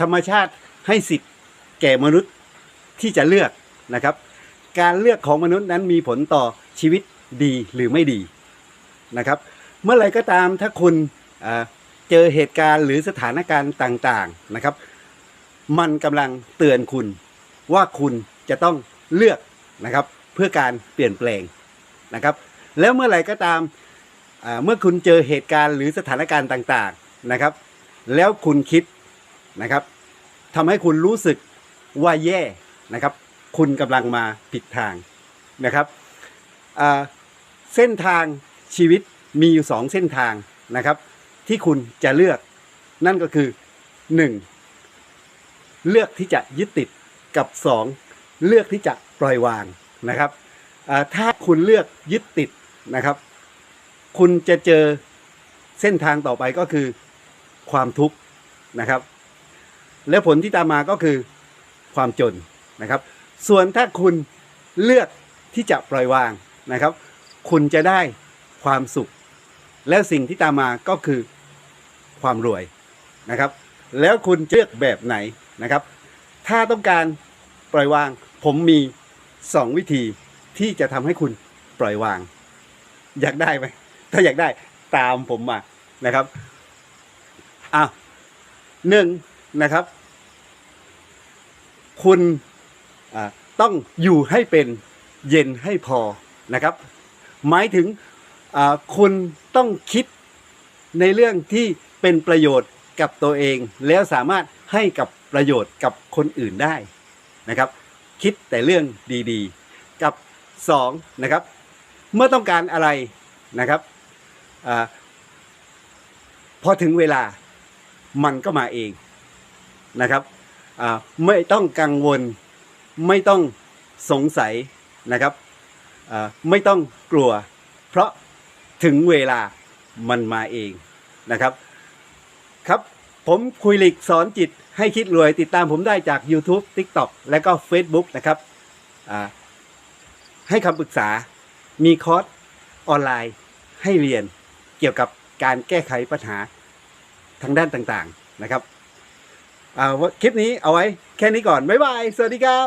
ธรรมชาติให้สิทธิ์แก่มนุษย์ที่จะเลือกนะครับ การเลือกของมนุษย์นั้นมีผลต่อชีวิตดีหรือไม่ดีนะครับ เมื่อไรก็ตามถ้าคุณเจอเหตุการณ์หรือสถานการณ์ต่างๆนะครับ มันกำลังเตือนคุณว่าคุณจะต้องเลือกนะครับ เพื่อการเปลี่ยนแปลงนะครับ แล้วเมื่อไรก็ตามอ่าเมื่อคุณเจอเหตุการณ์หรือสถานการณ์ต่างๆนะครับ แล้วคุณคิด นะครับทำให้คุณรู้สึกว่าแย่นะครับ คุณกำลังมาผิดทางนะครับเส้นทางชีวิตมีอยู่สองเส้นทางนะครับ ที่คุณจะเลือกนั่นก็คือหนึ่งเลือกที่จะยึดติดกับสองเลือกที่จะปล่อยวางนะครับถ้าคุณเลือกยึดติดนะครับ คุณจะเจอเส้นทางต่อไปก็คือความทุกข์นะครับ และผลที่ตามมาก็คือความจนนะครับ ส่วนถ้าคุณเลือกที่จะปล่อยวางนะครับ คุณจะได้ความสุข แล้วสิ่งที่ตามมาก็คือความรวยนะครับ แล้วคุณเลือกแบบไหนนะครับ ถ้าต้องการปล่อยวาง ผมมีสองวิธีที่จะทำให้คุณปล่อยวาง อยากได้ไหมถ้าอยากได้ตามผมมานะครับอะหนึ่งนะครับ คุณต้องอยู่ให้เป็นเย็นให้พอนะครับ หมายถึงคุณต้องคิดในเรื่องที่เป็นประโยชน์กับตัวเอง แล้วสามารถให้กับประโยชน์กับคนอื่นได้นะครับ คิดแต่เรื่องดีๆ กับสองนะครับ เมื่อต้องการอะไรนะครับอพอถึงเวลามันก็มาเองนะครับ ไม่ต้องกังวล ไม่ต้องสงสัยนะครับไม่ต้องกลัว เพราะถึงเวลามันมาเองนะครับ ครับผมคุยหลิกสอนจิตให้คิดรวย ติดตามผมได้จาก YouTube TikTok และก็ Facebook นะครับให้คำปรึกษามีคอร์สออนไลน์ให้เรียนเกี่ยวกับการแก้ไขปัญหาทางด้านต่างๆนะครับ อ่าคลิปนี้เอาไว้แค่นี้ก่อน บ๊ายบาย สวัสดีครับ